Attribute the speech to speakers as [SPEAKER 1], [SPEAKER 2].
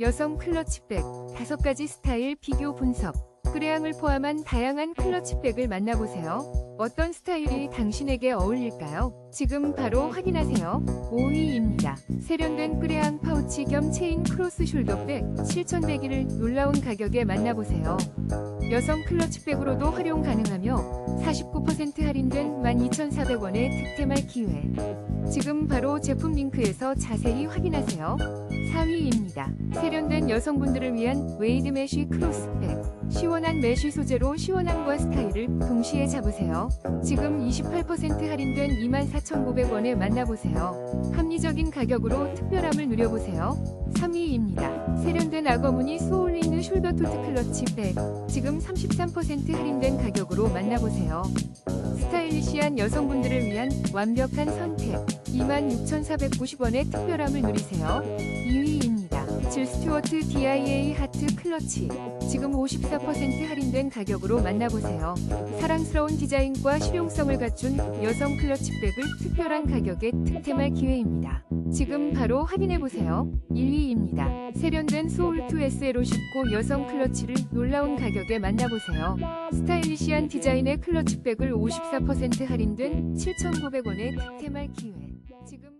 [SPEAKER 1] 여성 클러치백 5가지 스타일 비교 분석 그레앙을 포함한 다양한 클러치백을 만나보세요. 어떤 스타일이 당신에게 어울릴까요? 지금 바로 확인하세요. 5위입니다. 세련된 그레앙 파우치 겸 체인 크로스 숄더백 7,100일을 놀라운 가격에 만나보세요. 여성 클러치백으로도 활용 가능하며 49% 할인된 12,400원의 득템할 기회. 지금 바로 제품 링크에서 자세히 확인하세요. 4위입니다. 세련된 여성분들을 위한 웨이드 메쉬 크로스백. 시원한 메쉬 소재로 시원함과 스타일을 동시에 잡으세요. 지금 28% 할인된 24,900원에 만나보세요. 합리적인 가격으로 특별함을 누려보세요. 3위입니다. 세련된 악어무늬 소울리는 숄더 토트 클러치 백. 지금 33% 할인된 가격으로 만나보세요. 스타일리시한 여성분들을 위한 완벽한 선택. 26,490원의 특별함을 누리세요. 2위입니다. 질 스튜어트 DIA 하트 클러치. 지금 54% 할인된 가격으로 만나보세요. 사랑스러운 디자인과 실용성을 갖춘 여성 클러치백을 특별한 가격에 득템할 기회입니다. 지금 바로 확인해보세요. 1위입니다. 세련된 소울2SL로 쉽고 여성 클러치를 놀라운 가격에 만나보세요. 스타일리시한 디자인의 클러치백을 54% 할인된 7,900원에 득템할 기회. 지금